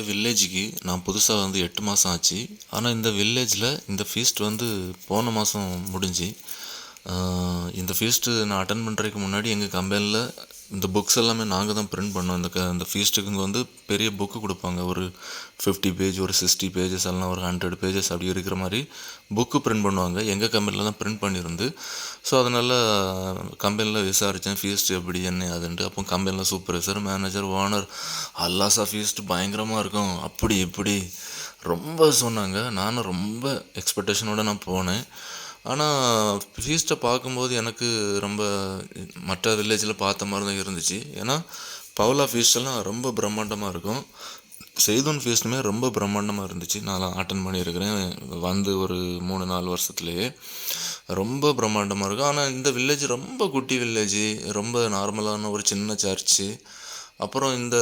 வில்லேஜுக்கு நான் புதுசாக வந்து எட்டு மாதம் ஆச்சு. ஆனால் இந்த வில்லேஜில் இந்த ஃபீஸ்ட் வந்து போன மாதம் முடிஞ்சு. இந்த ஃபீஸ்ட்டு நான் அட்டன் பண்ணுறதுக்கு முன்னாடி எங்கள் கம்பெனியில் இந்த புக்ஸ் எல்லாமே நாங்கள் தான் பிரிண்ட் பண்ணோம். இந்த க இந்த ஃபீஸ்ட்டுக்கு இங்கே வந்து பெரிய புக்கு கொடுப்பாங்க. ஒரு ஃபிஃப்டி பேஜ் ஒரு சிக்ஸ்டி பேஜஸ் எல்லாம் ஒரு ஹண்ட்ரட் பேஜஸ் அப்படி இருக்கிற மாதிரி புக்கு பிரிண்ட் பண்ணுவாங்க. எங்கள் கம்பெனியில் தான் பிரிண்ட் பண்ணியிருந்து. ஸோ அதனால் கம்பெனியில் விசாரித்தேன் ஃபீஸ்ட்டு எப்படி என்ன அதுன்ட்டு. அப்போ கம்பெனியில் சூப்பர்வைசர் மேனேஜர் ஓனர் அல்லாசா ஃபீஸ்ட்டு பயங்கரமாக இருக்கும். அப்படி இப்படி ரொம்ப சொன்னாங்க. நானும் ரொம்ப எக்ஸ்பெக்டேஷனோடு நான் போனேன். ஆனால் ஃபீஸ்ட்டை பார்க்கும்போது எனக்கு ரொம்ப மற்ற வில்லேஜில் பார்த்த மாதிரி தான் இருந்துச்சு. ஏன்னா பவுலா ஃபீஸ்டெல்லாம் ரொம்ப பிரம்மாண்டமாக இருக்கும். செய்தூன் ஃபீஸ்ட்டுமே ரொம்ப பிரம்மாண்டமாக இருந்துச்சு. நான் அட்டன் பண்ணியிருக்கிறேன். வந்து ஒரு மூணு நாலு வருஷத்துலேயே. ரொம்ப பிரம்மாண்டமாக இருக்கும். ஆனால் இந்த வில்லேஜ் ரொம்ப குட்டி வில்லேஜ் ரொம்ப நார்மலான ஒரு சின்ன சர்ச்சு அப்புறம் இந்த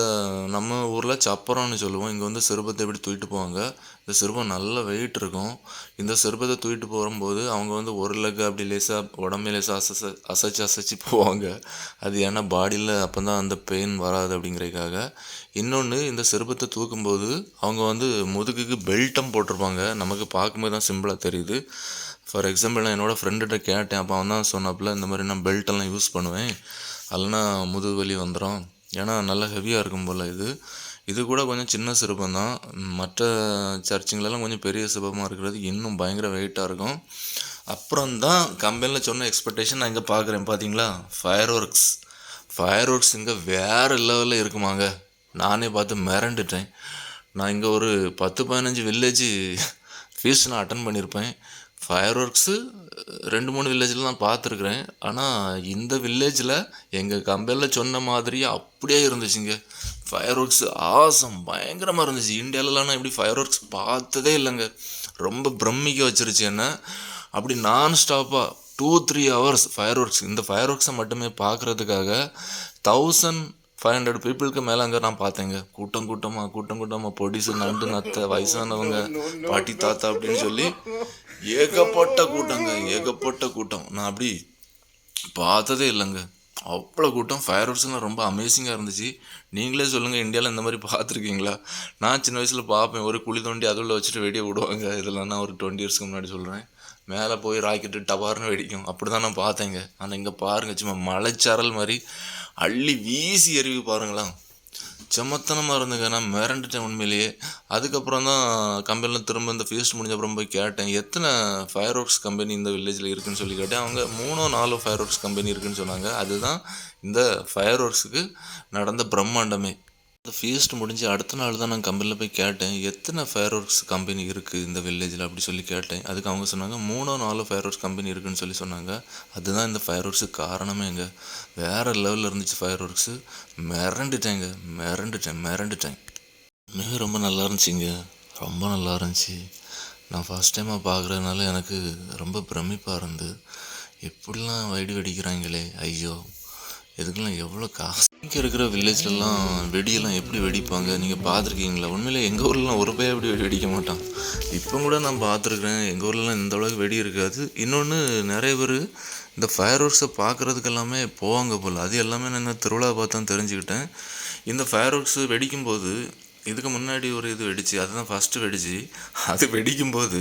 நம்ம ஊரில் சப்பரம்னு சொல்லுவோம். இங்கே வந்து சிறுபத்தை எப்படி தூக்கிட்டு போவாங்க? இந்த சிறுபம் நல்ல வெயிட் இருக்கும். இந்த சிறுபத்தை தூக்கிட்டு போகும்போது அவங்க வந்து ஒரு லெக் அப்படி லேசாக உடம்பே லேசாக அசைச்சு அசைச்சு அசைச்சு போவாங்க. அது ஏன்னா பாடியில் அப்போ தான் அந்த பெயின் வராது அப்படிங்கிறதுக்காக. இன்னொன்று இந்த சிறுபத்தை தூக்கும்போது அவங்க வந்து முதுகுக்கு பெல்ட்டம் போட்டிருப்பாங்க. நமக்கு பார்க்கும்போது தான் சிம்பிளாக தெரியுது. ஃபார் எக்ஸாம்பிள் நான் என்னோடய ஃப்ரெண்டுகிட்ட கேட்டேன். அப்போ அவன் தான் சொன்னாப்புல இந்த மாதிரி நான் பெல்ட்டெல்லாம் யூஸ் பண்ணுவேன். இல்லைன்னா முதுகு வலி வந்துடும் ஏன்னா நல்லா ஹெவியாக இருக்கும் போல் இது. இது கூட கொஞ்சம் சின்ன சிற்பம் தான் மற்ற சர்ச்சுங்களெல்லாம் கொஞ்சம் பெரிய சிற்பமாக இருக்கிறது இன்னும் பயங்கர வெயிட்டாக இருக்கும். அப்புறம் தான் கம்பெனியில் சொன்ன எக்ஸ்பெக்டேஷன் நான் இங்கே பார்க்குறேன் பார்த்தீங்களா ஃபயர் ஒர்க்ஸ் ஃபயர் ஒர்க்ஸ் இங்கே வேறு லெவலில் இருக்குமாங்க. நானே பார்த்து மிரண்டுட்டேன். நான் இங்கே ஒரு பத்து பதினஞ்சு வில்லேஜ் ஃபீஸ் நான் அட்டன் பண்ணியிருப்பேன். ஃபயர் ஒர்க்ஸு ரெண்டு மூணு வில்லேஜில் நான் பார்த்துருக்குறேன். ஆனால் இந்த வில்லேஜில் எங்கள் கம்பெனியில் சொன்ன மாதிரியே அப்படியே இருந்துச்சுங்க. ஃபயர் ஒர்க்ஸ் ஆசம் பயங்கரமாக இருந்துச்சு. இந்தியாவிலலாம் நான் இப்படி ஃபயர் ஒர்க்ஸ் பார்த்ததே இல்லைங்க. ரொம்ப பிரமிக்க வச்சிருச்சு என்ன. அப்படி நான் ஸ்டாப்பாக two three hours fireworks இந்த ஃபயர் ஒர்க்ஸை மட்டுமே பார்க்குறதுக்காக தௌசண்ட் ஃபைவ் ஹண்ட்ரட் பீப்புளுக்கு மேலே அங்கே நான் பார்த்தேங்க. கூட்டம் கூட்டமாக கூட்டம் கூட்டமாக பொடிசு நண்டு நத்த வயசானவங்க பாட்டி தாத்தா அப்படின்னு சொல்லி ஏகப்பட்ட கூட்டங்க ஏகப்பட்ட கூட்டம். நான் அப்படி பார்த்ததே இல்லைங்க. அவ்வளோ கூட்டம். ஃபயர் ஒர்க்ஸ்லாம் ரொம்ப அமேசிங்காக இருந்துச்சு. நீங்களே சொல்லுங்கள் இந்தியாவில் இந்த மாதிரி பார்த்துருக்கீங்களா? நான் சின்ன வயசில் பார்ப்பேன். ஒரு குழி தோண்டி அதுள்ள வச்சுட்டு வெடியை விடுவாங்க. இதெல்லாம் நான் ஒரு டுவெண்ட்டி இயர்ஸ்க்கு முன்னாடி சொல்கிறேன் மேலே போய் ராக்கெட்டு டபார்னு வெடிக்கும். அப்படி தான் நான் பார்த்தேங்க. ஆனால் இங்கே பாருங்க சும்மா மலைச்சாரல் மாதிரி அள்ளி வீசி எறிவி பாருங்களேன் செம்மத்தனமாக இருந்துங்க நான் மிரண்டுட்டேன் உண்மையிலேயே. அதுக்கப்புறம் தான் கம்பெனியில் திரும்ப இந்த ஃபீஸ்ட் முடிஞ்ச அப்புறம் போய் கேட்டேன் எத்தனை ஃபயர் ஒர்க்ஸ் கம்பெனி இந்த வில்லேஜில் இருக்குன்னு சொல்லி கேட்டேன். அவங்க மூணோ நாலோ ஃபயர் ஒர்க்ஸ் கம்பெனி இருக்குன்னு சொன்னாங்க. அதுதான் இந்த ஃபயர் ஒர்க்ஸுக்கு நடந்த பிரம்மாண்டமே. இந்த ஃபீஸ்ட் முடிஞ்சு அடுத்த நாள் தான் நான் கம்பெனியில் போய் கேட்டேன். எத்தனை ஃபயர் ஒர்க்ஸ் கம்பெனி இருக்குது இந்த வில்லேஜில் அப்படி சொல்லி கேட்டேன். அதுக்கு அவங்க சொன்னாங்க மூணோ நாலோ ஃபயர் ஒர்க்ஸ் கம்பெனி இருக்குன்னு சொல்லி சொன்னாங்க. அதுதான் இந்த ஃபயர் ஒர்க்ஸுக்கு காரணமே எங்க வேறு லெவலில் இருந்துச்சு ஃபயர் ஒர்க்ஸு மிரண்டுட்டேங்க. மிரண்டுட்டேன். மிரண்டுட்டேன். மிக ரொம்ப நல்லா இருந்துச்சுங்க. ரொம்ப நல்லா இருந்துச்சு. நான் ஃபஸ்ட் டைமாக பார்க்குறதுனால எனக்கு ரொம்ப பிரமிப்பாக இருந்து எப்படிலாம் வெடி வெடிக்கிறாங்களே ஐயோ. இதுக்கெல்லாம் எவ்வளோ காசு இங்கே இருக்கிற வில்லேஜ்லலாம் வெடியெல்லாம் எப்படி வெடிப்பாங்க? நீங்கள் பார்த்துருக்கீங்களா? உண்மையிலே எங்கள் ஊர்லலாம் ஒரு பையன் எப்படி வெடி வெடிக்க மாட்டான்? இப்போ கூட நான் பார்த்துருக்குறேன். எங்கள் ஊர்லலாம் இந்த அளவுக்கு வெடி இருக்காது. இன்னொன்று நிறைய பேர் இந்த ஃபயர் ஒர்க்ஸை பார்க்குறதுக்கு எல்லாமே போவாங்க போல். அது எல்லாமே நான் திருவிழா பார்த்து தான் தெரிஞ்சுக்கிட்டேன். இந்த ஃபயர் ஒர்க்ஸ் வெடிக்கும்போது இதுக்கு முன்னாடி ஒரு இது வெடிச்சு அதுதான் ஃபஸ்ட்டு வெடிச்சு அது வெடிக்கும்போது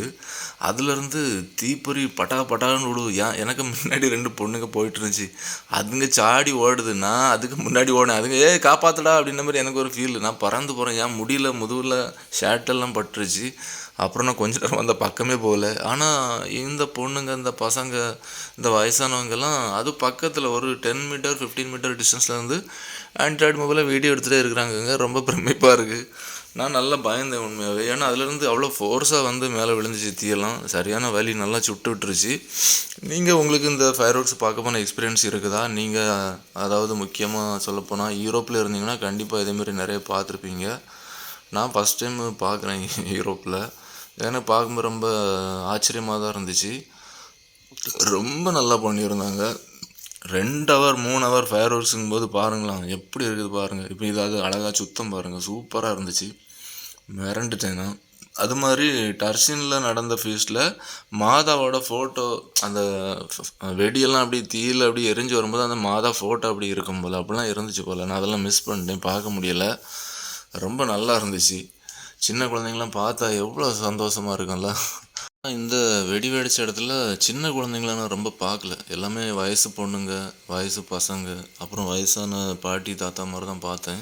அதுலேருந்து தீப்பொறி பட்டா பட்டான்னு விடுவோம் ஏன் எனக்கு முன்னாடி ரெண்டு பொண்ணுங்க போயிட்டு இருந்துச்சு அதுங்க சாடி ஓடுதுன்னா அதுக்கு முன்னாடி ஓடினேன். அதுங்க ஏ காப்பாத்துடா அப்படின்ற மாதிரி எனக்கு ஒரு ஃபீல் நான் பறந்து போகிறேன் ஏன் முடியல முதுகில் ஷர்ட்டெல்லாம் பட்டுருச்சு. அப்புறம் நான் கொஞ்ச நேரம் அந்த பக்கமே போகல. ஆனால் இந்த பொண்ணுங்க இந்த பசங்க இந்த வயசானவங்கெல்லாம் அது பக்கத்தில் ஒரு டென் மீட்டர் ஃபிஃப்டீன் மீட்டர் டிஸ்டன்ஸ்லேருந்து ஆண்ட்ராய்டு மொபைலில் வீடியோ எடுத்துகிட்டே இருக்கிறாங்கங்க. ரொம்ப பிரமிப்பாக இருக்குது நான் நல்லா பயந்தேன் உண்மையாகவே ஏன்னா அதுலேருந்து அவ்வளோ ஃபோர்ஸாக வந்து மேலே விழுந்துச்சு தீயெல்லாம். சரியான வலி நல்லா சுட்டு விட்டுருச்சு. நீங்கள் உங்களுக்கு இந்த ஃபயர் ஒர்க்ஸ் பார்க்க போன எக்ஸ்பீரியன்ஸ் இருக்குதா? நீங்கள் அதாவது முக்கியமாக சொல்லப்போனால் யூரோப்பில் இருந்தீங்கன்னா கண்டிப்பாக இதேமாரி நிறைய பார்த்துருப்பீங்க. நான் ஃபஸ்ட் டைம் பார்க்குறேன் யூரோப்பில் ஏன்னா பார்க்கும்போது ரொம்ப ஆச்சரியமாக தான் இருந்துச்சு. ரொம்ப நல்லா பண்ணியிருந்தாங்க. ரெண்டு ஹவர் மூணு ஹவர் ஃபயர் ஒர்க்ஸுங்கும் போது பாருங்களேன் எப்படி இருக்குது பாருங்கள் இப்போ இதாவது அழகாக சுத்தம் பாருங்கள் சூப்பராக இருந்துச்சு. மிரண்டுட்டேன் நான். அது மாதிரி டர்ஷினில் நடந்த ஃபீஸ்டில் மாதாவோட ஃபோட்டோ அந்த வெடியெல்லாம் அப்படி தீயில் அப்படி எரிஞ்சு வரும்போது அந்த மாதா ஃபோட்டோ அப்படி இருக்கும் போல் அப்படிலாம் இருந்துச்சு போல். நான் அதெல்லாம் மிஸ் பண்ணிட்டேன் பார்க்க முடியல. ரொம்ப நல்லா இருந்துச்சு. சின்ன குழந்தைங்களாம் பார்த்தா எவ்வளோ சந்தோஷமாக இருக்கும்ல. இந்த வெடி வெடிச்ச இடத்துல சின்ன குழந்தைங்கள நான் ரொம்ப பார்க்கல. எல்லாமே வயசு பொண்ணுங்க வயசு பசங்க அப்புறம் வயசான பாட்டி தாத்தா மாதிரி தான் பார்த்தேன்.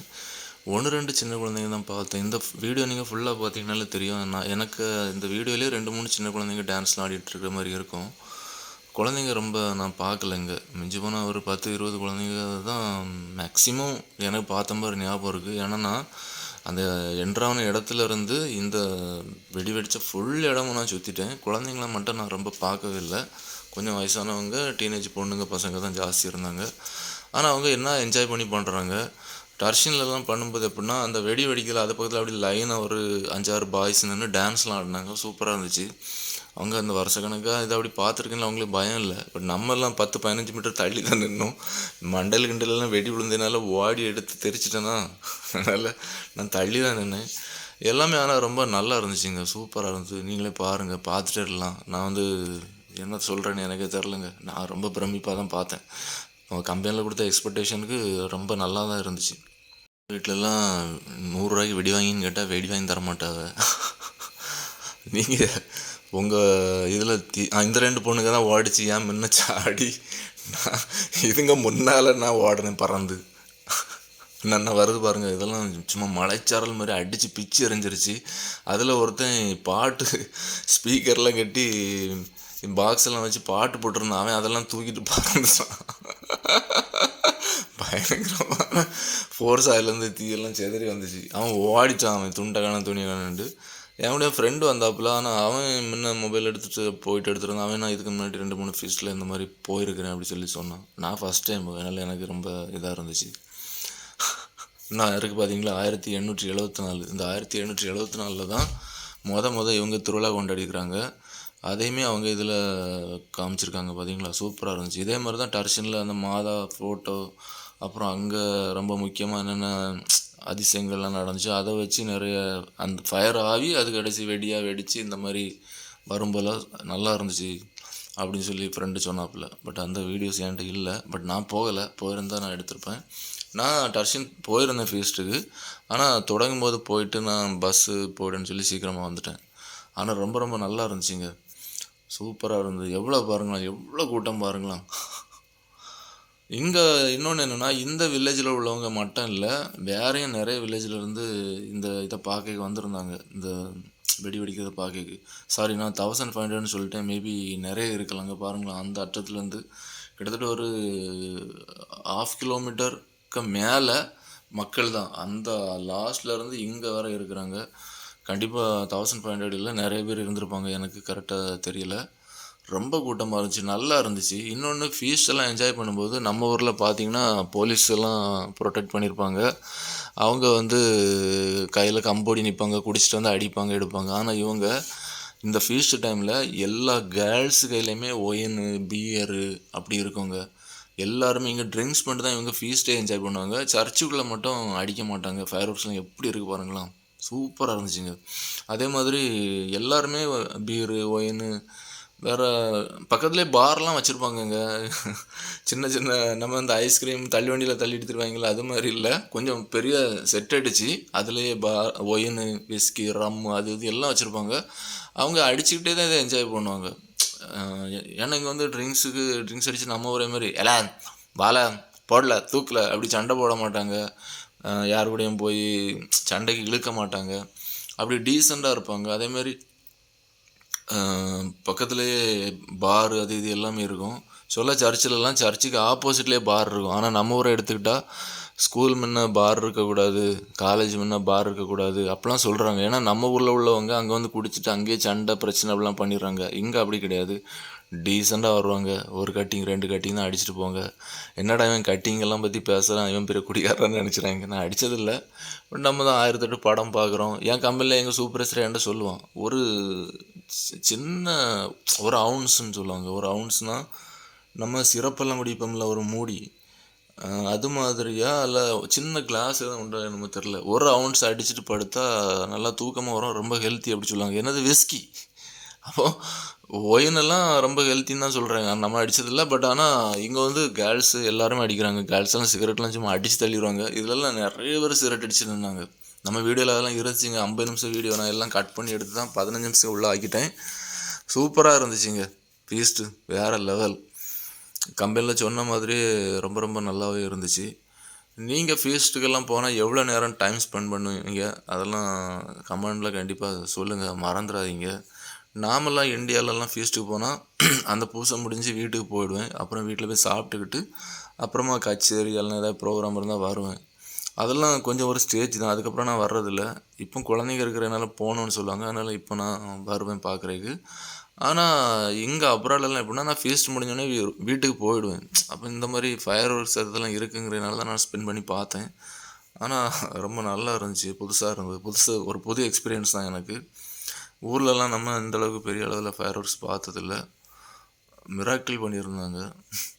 ஒன்று ரெண்டு சின்ன குழந்தைங்க தான் பார்த்தேன். இந்த வீடியோ நீங்கள் ஃபுல்லாக பார்த்தீங்கனாலே தெரியும். நான் எனக்கு இந்த வீடியோலேயே ரெண்டு மூணு சின்ன குழந்தைங்க டான்ஸ்லாம் ஆடிட்டு இருக்கிற மாதிரி இருக்கும். குழந்தைங்க ரொம்ப நான் பார்க்கலங்க மிஞ்சி போனால் ஒரு பத்து இருபது குழந்தைங்க தான் மேக்ஸிமம் எனக்கு பார்த்த மாதிரி ஞாபகம் இருக்குது ஏன்னா நான் அந்த என்ட்ரான இடத்துல இருந்து இந்த வெடி வெடித்த ஃபுல் இடமும் நான் சுற்றிட்டேன் குழந்தைங்கள மட்டும் நான் ரொம்ப பார்க்கவே இல்லை. கொஞ்சம் வயசானவங்க டீனேஜ் பொண்ணுங்க பசங்க தான் ஜாஸ்தி இருந்தாங்க. ஆனால் அவங்க என்ன என்ஜாய் பண்ணி பண்ணுறாங்க டர்ஷின்லலாம் பண்ணும்போது எப்படின்னா அந்த வெடி வெடிக்கல அது பக்கத்தில் அப்படி லைனாக ஒரு அஞ்சாறு பாய்ஸ் நின்று டான்ஸ்லாம் ஆடினாங்க. சூப்பராக இருந்துச்சு. அவங்க அந்த வருஷ கணக்காக இதை அப்படி பார்த்துருக்கேன்னு அவங்களுக்கு பயம் இல்லை. பட் நம்மெல்லாம் பத்து பதினஞ்சு மீட்டர் தள்ளி தான் நின்னோம். மண்டல் கிண்டலெல்லாம் வெடி விழுந்ததுனால ஓடி எடுத்து தெரிச்சிட்டேன்னா அதனால் நான் தள்ளி தான் நின்று எல்லாமே ஆனால் ரொம்ப நல்லா இருந்துச்சுங்க. சூப்பராக இருந்துச்சு. நீங்களே பாருங்கள் பார்த்துட்டே இருக்கலாம். நான் வந்து என்ன சொல்கிறேன்னு எனக்கே தெரிலங்க நான் ரொம்ப பிரமிப்பாக தான் பார்த்தேன். அவங்க கம்பெனியில் கொடுத்த எக்ஸ்பெக்டேஷனுக்கு ரொம்ப நல்லா தான் இருந்துச்சு வீட்டிலலாம் நூறுரூவாய்க்கு வெடி வாங்கின்னு கேட்டால் வெடி வாங்கி தரமாட்டாங்க நீங்கள் உங்கள் இதில் இந்த ரெண்டு பொண்ணுங்க தான் ஓடிச்சு. ஏன் முன்ன சாடி? நான் இதுங்க முன்னால் நான் ஓடினேன் பறந்து. என்ன வருது பாருங்க இதெல்லாம் சும்மா மலைச்சாரல் மாதிரி அடித்து பிச்சு எறிஞ்சிருச்சு. அதில் ஒருத்தன் பாட்டு ஸ்பீக்கர்லாம் கட்டி பாக்ஸ் எல்லாம் வச்சு பாட்டு போட்டிருந்தான். அவன் அதெல்லாம் தூக்கிட்டு பறந்துட்டான் பயங்கரமான ஃபோர்ஸ் அதுலேருந்து தீயெல்லாம் செதறி வந்துச்சு. அவன் ஓடிச்சான் அவன் துண்டை காண துணி காணன்ட்டு என்னுடைய ஃப்ரெண்டு வந்தாப்புல ஆனால் அவன் முன்ன மொபைல் எடுத்துகிட்டு போயிட்டு எடுத்துருந்தான். அவன் நான் இதுக்கு முன்னாடி ரெண்டு மூணு ஃபீஸ்டில் இந்த மாதிரி போயிருக்கிறேன் அப்படி சொல்லி சொன்னான். நான் ஃபஸ்ட் டைம் அதனால் எனக்கு ரொம்ப இதாக இருந்துச்சு. நான் இருக்குது பார்த்தீங்களா ஆயிரத்தி எண்ணூற்றி எழுபத்தி நாலு இந்த ஆயிரத்தி எண்ணூற்றி எழுபத்தி நாலில் தான் மொத மொதல் இவங்க திருவிழா கொண்டாடிக்கிறாங்க அதையுமே அவங்க இதில் காமிச்சிருக்காங்க பார்த்தீங்களா சூப்பராக இருந்துச்சு. இதே மாதிரி தான் டர்ஷனில் அந்த மாதா ஃபோட்டோ அப்புறம் அங்கே ரொம்ப முக்கியமாக என்னென்ன அதிசயங்கள்லாம் நடந்துச்சு அதை வச்சு நிறைய அந்த ஃபயர் ஆகி அது கடைசி வெடியாக வெடித்து இந்த மாதிரி வரும்போல நல்லா இருந்துச்சு அப்படின்னு சொல்லி ஃப்ரெண்டு சொன்னாப்புல. பட் அந்த வீடியோஸ் என்கிட்ட இல்லை. பட் நான் போகலை. போயிருந்தா நான் எடுத்திருப்பேன். நான் டர்ஷன் போயிருந்தேன் ஃபீஸ்ட்டுக்கு ஆனால் தொடங்கும் போது போயிட்டு நான் பஸ்ஸு போய்டுன்னு சொல்லி சீக்கிரமாக வந்துட்டேன். ஆனால் ரொம்ப ரொம்ப நல்லா இருந்துச்சுங்க. சூப்பராக இருந்தது. எவ்வளோ பாருங்களேன். எவ்வளோ கூட்டம் பாருங்களேன். இங்கே இன்னொன்று என்னென்னா இந்த வில்லேஜில் உள்ளவங்க மட்டும் இல்லை வேறையும் நிறைய வில்லேஜில் இருந்து இந்த இதை பார்க்க வந்திருந்தாங்க. இந்த வெடி வெடிக்கிறத பார்க்க சாரி நான் தௌசண்ட் ஃபைவ் ஹண்ட்ரட்னு சொல்லிட்டேன். மேபி நிறைய இருக்கலாங்க பாருங்களேன். அந்த அட்டத்துலேருந்து கிட்டத்தட்ட ஒரு ஆஃப் கிலோமீட்டருக்கு மேலே மக்கள் தான் அந்த லாஸ்ட்லேருந்து இங்கே வர இருக்கிறாங்க. கண்டிப்பாக தௌசண்ட் ஃபைவ் ஹண்ட்ரடில் நிறைய பேர் இருந்திருப்பாங்க. எனக்கு கரெக்டாக தெரியல. ரொம்ப கூட்டமாக இருந்துச்சு. நல்லா இருந்துச்சு. இன்னொன்று ஃபீஸ்ட் எல்லாம் என்ஜாய் பண்ணும்போது நம்ம ஊரில் பார்த்தீங்கன்னா போலீஸ் எல்லாம் ப்ரொடெக்ட் பண்ணியிருப்பாங்க அவங்க வந்து கையில் கம்போடி நிற்பாங்க குடிச்சிட்டு வந்து அடிப்பாங்க எடுப்பாங்க. ஆனால் இவங்க இந்த ஃபீஸ்ட் டைமில் எல்லா கேர்ள்ஸ் கையிலையுமே ஒயின் பியரு அப்படி இருக்கவங்க எல்லாருமே இங்கே ட்ரிங்க்ஸ் பண்ணிட்டு தான் இவங்க ஃபீஸ்டே என்ஜாய் பண்ணுவாங்க. சர்ச்சுக்குள்ளே மட்டும் அடிக்க மாட்டாங்க. ஃபயர் ஒர்க்ஸ்லாம் எப்படி இருக்குது பாருங்களா சூப்பராக இருந்துச்சுங்க. அதே மாதிரி எல்லாருமே பீரு ஒயின்னு வேறு பக்கத்துலேயே பார்லாம் வச்சுருப்பாங்கங்க. சின்ன சின்ன நம்ம இந்த ஐஸ்கிரீம் தள்ளி வண்டியில் தள்ளி எடுத்துருவாங்களே அது மாதிரி இல்லை. கொஞ்சம் பெரிய செட் அடித்து அதுலேயே பார் ஒயின் விஸ்கி ரம் அது இது எல்லாம் வச்சுருப்பாங்க. அவங்க அடிச்சுக்கிட்டே தான் இதை என்ஜாய் பண்ணுவாங்க. ஏன்னா இங்கே வந்து ட்ரிங்க்ஸுக்கு ட்ரிங்க்ஸ் அடித்து நம்ம ஒரே மாதிரி எலா வாழ போடல தூக்கல அப்படி சண்டை போட மாட்டாங்க. யார் கூடயும் போய் சண்டைக்கு இழுக்க மாட்டாங்க. அப்படி டீசெண்டாக இருப்பாங்க. அதேமாரி பக்கத்துலேயே பார் அது இது எல்லாமே இருக்கும். சொல்ல சர்ச்சிலலாம் சர்ச்சுக்கு ஆப்போசிட்லேயே பார் இருக்கும். ஆனால் நம்ம ஊரை எடுத்துக்கிட்டால் ஸ்கூல் முன்ன பார் இருக்கக்கூடாது காலேஜ் முன்ன பார் இருக்கக்கூடாது அப்படிலாம் சொல்கிறாங்க ஏன்னா நம்ம ஊரில் உள்ளவங்க அங்கே வந்து குடிச்சிட்டு அங்கேயே சண்டை பிரச்சனை அப்படிலாம் பண்ணிடுறாங்க. இங்கே அப்படி கிடையாது. டீசெண்டாக வருவாங்க. ஒரு கட்டிங் ரெண்டு கட்டிங் தான் அடிச்சுட்டு போங்க என்னடா இவன் கட்டிங்கெல்லாம் பற்றி பேசுகிறான் இவன் பெரிய குடிகாரன்னு நினச்சிறாங்க. நான் அடித்ததில்ல பட் நம்ம தான் ஆயிரத்தெட்டு படம் பார்க்குறோம் என் கம்பெனியில் எங்கள் சூப்பர்வைசர் என்கிட்ட சொல்லுவான். ஒரு சி- சின்ன ஒரு அவுன்ஸுன்னு சொல்லுவாங்க. ஒரு அவுன்ஸ்னால் நம்ம சிறப்பெல்லாம் குடிப்போம்ல ஒரு மூடி. அது மாதிரியா? இல்லை சின்ன கிளாஸ் எதுவும் உண்டா என்னமோ தெரில ஒரு அவுன்ஸ் அடிச்சுட்டு படுத்தா நல்லா தூக்கமாக வரும். ரொம்ப ஹெல்த்தி அப்படி சொல்லுவாங்க. என்னது விஸ்கி அப்போ ஒயினெல்லாம் ரொம்ப ஹெல்த்தின்னு தான் சொல்கிறாங்க நம்ம அடித்ததில்ல பட் ஆனால் இங்கே வந்து கேர்ள்ஸு எல்லாருமே அடிக்கிறாங்க. கேர்ள்ஸ்லாம் சிகரெட்லாம் சும்மா அடித்து தள்ளிடுவாங்க இதிலெல்லாம் நிறைய பேர் சிகரெட் அடிச்சு நின்னாங்க நம்ம வீடியோவில் அதெல்லாம் இருந்துச்சுங்க. ஐம்பது நிமிஷம் வீடியோ நான் எல்லாம் கட் பண்ணி எடுத்து தான் பதினஞ்சு நிமிஷம் உள்ளே ஆக்கிட்டேன். சூப்பராக இருந்துச்சுங்க. ஃபீஸ்ட்டு வேறு லெவல் கம்பெனியில் சொன்ன மாதிரி ரொம்ப ரொம்ப நல்லாவே இருந்துச்சு. நீங்கள் ஃபீஸ்ட்டுக்கெல்லாம் போனால் எவ்வளோ நேரம் டைம் ஸ்பெண்ட் பண்ணுவீங்க? அதெல்லாம் கமெண்டில் கண்டிப்பாக சொல்லுங்கள் மறந்துடாதீங்க. நாமெல்லாம் இந்தியாவிலலாம் ஃபீஸ்ட்டுக்கு போனால் அந்த பூசை முடிஞ்சு வீட்டுக்கு போயிடுவேன். அப்புறம் வீட்டில் போய் சாப்பிட்டுக்கிட்டு அப்புறமா கச்சேரி எல்லாம் ஏதாவது ப்ரோக்ராம் இருந்தால் வருவேன். அதெல்லாம் கொஞ்சம் ஒரு ஸ்டேஜ் தான். அதுக்கப்புறம் நான் வர்றதில்ல. இப்போ குழந்தைங்க இருக்கிறதுனால போகணுன்னு சொல்லுவாங்க. அதனால் இப்போ நான் வருவேன் பார்க்குறதுக்கு. ஆனால் இங்கே அப்ராட்லலாம் எப்படின்னா நான் ஃபீஸ்ட் முடிஞ்சோடனே வீ- வீட்டுக்கு போயிடுவேன். அப்போ இந்த மாதிரி ஃபயர் ஒர்க்ஸ் அதெல்லாம் இருக்குங்கிறதுனால தான் நான் ஸ்பெண்ட் பண்ணி பார்த்தேன். ஆனால் ரொம்ப நல்லா இருந்துச்சு. புதுசாக இருந்தது. புதுசு ஒரு புது எக்ஸ்பீரியன்ஸ் தான் எனக்கு. ஊர்லலாம் நம்ம இந்தளவுக்கு பெரிய அளவில் ஃபயர் ஒர்க்ஸ் பார்த்ததில்ல. மிராக்கிள் பண்ணியிருந்தாங்க.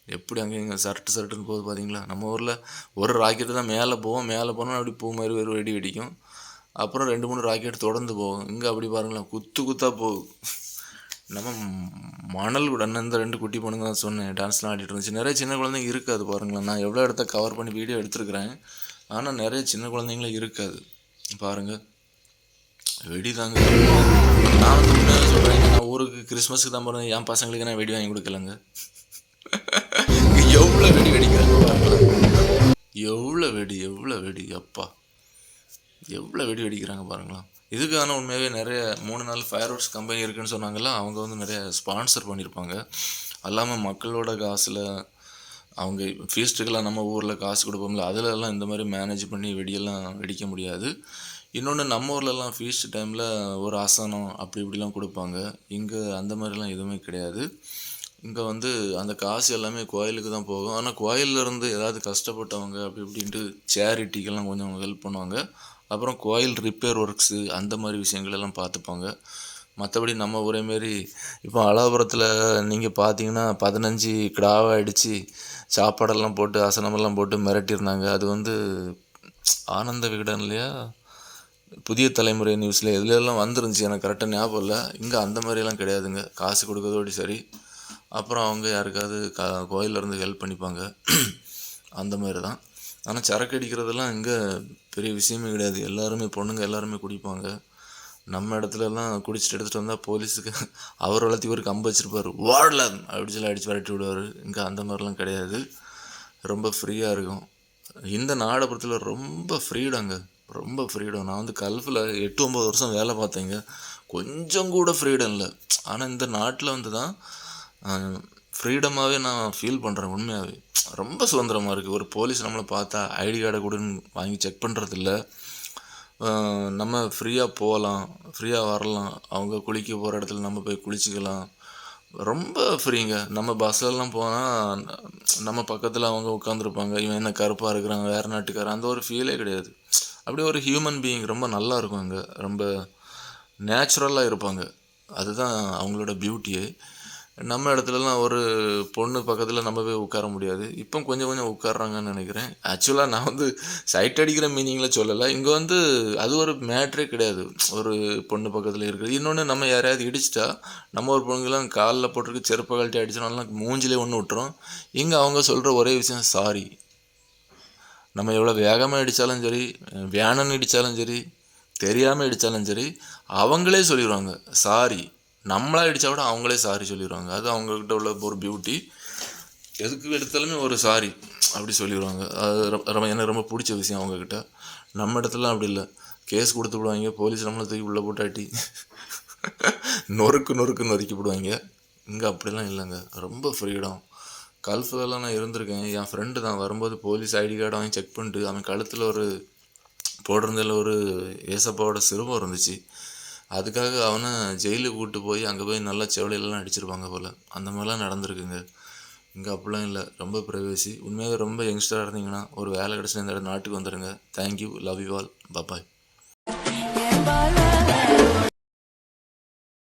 எப்படி அங்கே இங்கே சரட்டு சரட்டுன்னு போகுது பார்த்தீங்களா நம்ம ஊரில் ஒரு ராக்கெட்டு தான் மேலே போவோம். மேலே போனால் அப்படி பூ மாதிரி ஒரு வெடி வெடிக்கும். அப்புறம் ரெண்டு மூணு ராக்கெட் தொடர்ந்து போகும். இங்கே அப்படி பாருங்களேன் குத்து குத்தாக போகும். நம்ம மணல் உடனே இந்த ரெண்டு குட்டி பொண்ணுங்க தான் சொன்னேன். டான்ஸ்லாம் ஆடிட்டு இருந்துச்சு. நிறைய சின்ன குழந்தைங்க இருக்காது பாருங்களேன். நான் எவ்வளோ இடத்த கவர் பண்ணி வீடியோ எடுத்துருக்குறேன். ஆனால் நிறைய சின்ன குழந்தைங்களும் இருக்காது. பாருங்கள் வெடி தாங்க. நான் வந்து உண்மையாக சொல்கிறேன் நான் ஊருக்கு கிறிஸ்மஸுக்கு தான் போகிறேன் என் பசங்களுக்கு நான் வெடி வாங்கி கொடுக்கலங்க. எவ்வளோ வெடி வெடிக்கிறாங்க பாருங்களேன். எவ்வளோ வெடி எவ்வளோ வெடி அப்பா. எவ்வளோ வெடி வெடிக்கிறாங்க பாருங்களேன். இதுக்கான உண்மையாகவே நிறைய மூணு நாள் ஃபயர் ஒர்க்ஸ் கம்பெனி இருக்குன்னு சொன்னாங்கல்ல அவங்க வந்து நிறைய ஸ்பான்சர் பண்ணியிருப்பாங்க அல்லாமல் மக்களோட காசில் அவங்க ஃபீஸ்ட்டுக்கெல்லாம் நம்ம ஊரில் காசு கொடுப்போம்ல அதிலெல்லாம் இந்த மாதிரி மேனேஜ் பண்ணி வெடியெல்லாம் வெடிக்க முடியாது. இன்னொன்று நம்ம ஊர்லலாம் ஃபீஸ்ட் டைமில் ஒரு ஆசனம் அப்படி இப்படிலாம் கொடுப்பாங்க. இங்கே அந்த மாதிரிலாம் எதுவுமே கிடையாது. இங்கே வந்து அந்த காசு எல்லாமே கோயிலுக்கு தான் போகும். ஆனால் கோயில்ல இருந்து ஏதாவது கஷ்டப்பட்டவங்க அப்படி இப்படின்ட்டு சேரிட்டிக்கெல்லாம் கொஞ்சம் ஹெல்ப் பண்ணுவாங்க. அப்புறம் கோயில் ரிப்பேர் ஒர்க்ஸு அந்த மாதிரி விஷயங்களெல்லாம் பார்த்துப்பாங்க. மற்றபடி நம்ம ஒரே மாரி இப்போ அலாபுரத்தில் நீங்கள் பார்த்தீங்கன்னா பதினஞ்சு கிடாவை அடித்து சாப்பாடெல்லாம் போட்டு அசனமெல்லாம் போட்டு மிரட்டியிருந்தாங்க. அது வந்து ஆனந்த விகடன் இல்லையா? புதிய தலைமுறை நியூஸில் எதுலெல்லாம் வந்துருந்துச்சு எனக்கு கரெக்டாக ஞாபகம் இல்லை. இங்கே அந்த மாதிரியெல்லாம் கிடையாதுங்க. காசு கொடுக்கறதோடு சரி. அப்புறம் அவங்க யாருக்காவது க கோயிலேருந்து இருந்து ஹெல்ப் பண்ணிப்பாங்க. அந்த மாதிரி தான் ஆனால் சரக்கு அடிக்கிறதெல்லாம் இங்கே பெரிய விஷயமே கிடையாது. எல்லாருமே பொண்ணுங்க எல்லாருமே குடிப்பாங்க. நம்ம இடத்துலலாம் குடிச்சிட்டு எடுத்துகிட்டு வந்தால் போலீஸுக்கு அவர் வளர்த்தி ஒரு கம்பு வச்சுருப்பார். வாடல! அப்படி சொல்லி அடித்து விரட்டி விடுவார். இங்கே அந்த மாதிரிலாம் கிடையாது. ரொம்ப ஃப்ரீயாக இருக்கும். இந்த நாடபுரத்தில் ரொம்ப ஃப்ரீடங்க ரொம்ப ஃப்ரீடம் நான் வந்து கல்ஃபில் எட்டு ஒம்பது வருஷம் வேலை பார்த்தேங்க. கொஞ்சம் கூட ஃப்ரீடம் இல்லை. ஆனால் இந்த நாட்டில் வந்து தான் ஃப்ரீடமாகவே நான் ஃபீல் பண்ணுறேன் உண்மையாகவே ரொம்ப சுதந்திரமாக இருக்குது ஒரு போலீஸ் நம்மளை பார்த்தா ஐடி கார்டை கொடுன்னு வாங்கி செக் பண்ணுறதில்ல நம்ம ஃப்ரீயாக போகலாம். ஃப்ரீயாக வரலாம். அவங்க குளிக்க போகிற இடத்துல நம்ம போய் குளிச்சுக்கலாம். ரொம்ப ஃப்ரீங்க நம்ம பஸ்லலாம் போனால் நம்ம பக்கத்தில் அவங்க உட்காந்துருப்பாங்க இவன் என்ன கருப்பாக இருக்கிறாங்க வேறு நாட்டுக்காரன். அந்த ஒரு ஃபீலே கிடையாது. அப்படியே ஒரு ஹியூமன் பீயிங் ரொம்ப நல்லா இருக்கும் அங்கே. ரொம்ப நேச்சுரலாக இருப்பாங்க. அதுதான் அவங்களோட பியூட்டியே நம்ம இடத்துலலாம் ஒரு பொண்ணு பக்கத்தில் நம்ம போய் உட்கார முடியாது. இப்போ கொஞ்சம் கொஞ்சம் உட்கார்றாங்கன்னு நினைக்கிறேன். ஆக்சுவலாக நான் வந்து சைட் அடிக்கிற மீனிங்கில் சொல்லலை. இங்கே வந்து அது ஒரு மேட்ரே கிடையாது. ஒரு பொண்ணு பக்கத்தில் இருக்குது இன்னொன்று நம்ம யாரையாவது இடிச்சிட்டா நம்ம ஒரு பொண்ணுங்கெல்லாம் காலில் போட்டிருக்கு செருப்பை கழட்டி அடிச்சனாலாம் மூஞ்சிலே ஒன்று விட்டுரும். இங்கே அவங்க சொல்கிற ஒரே விஷயம் சாரி நம்ம எவ்வளோ வேகமாக அடித்தாலும் சரி வேணும்னு இடித்தாலும் சரி தெரியாமல் இடித்தாலும் சரி அவங்களே சொல்லிடுவாங்க சாரி நம்மளாக அடித்தா கூட அவங்களே சாரி சொல்லிடுவாங்க அது அவங்கக்கிட்ட உள்ள ஒரு பியூட்டி எதுக்கு எடுத்தாலுமே ஒரு சாரி அப்படி சொல்லிடுவாங்க அது ரொம்ப ரொம்ப- எனக்கு ரொம்ப பிடிச்ச விஷயம் அவங்கக்கிட்ட நம்ம இடத்துலலாம் அப்படி இல்லை. கேஸ் கொடுத்து விடுவாங்க. போலீஸ் நம்மளை தூக்கி உள்ளே போட்டாட்டி. நொறுக்கு நொறுக்கு நொறுக்கி விடுவாங்க இங்கே அப்படிலாம் இல்லைங்க. ரொம்ப ஃப்ரீடம் கல்ஃபிலலாம் நான் இருந்திருக்கேன். என் ஃப்ரெண்டு தான். வரும்போது போலீஸ் ஐடி கார்டு வாங்கி செக் பண்ணிட்டு அவன் கழுத்தில் ஒரு போட்டிருந்ததில் ஒரு ஏசப்பாவோட சிறுவம் இருந்துச்சு. அதுக்காக அவனை ஜெயிலுக்கு கூப்பிட்டு போய் அங்கே போய் நல்லா செவலையிலலாம் அடிச்சிருப்பாங்க போல். அந்த மாதிரிலாம் நடந்திருக்குங்க. இங்கே அப்படிலாம் இல்லை. ரொம்ப ப்ரைவசி உண்மையாகவே ரொம்ப யங்ஸ்டராக இருந்தீங்கன்னா ஒரு வேலை கிடச்சி இந்த நாட்டுக்கு வந்துடுங்க thank you love you all bye bye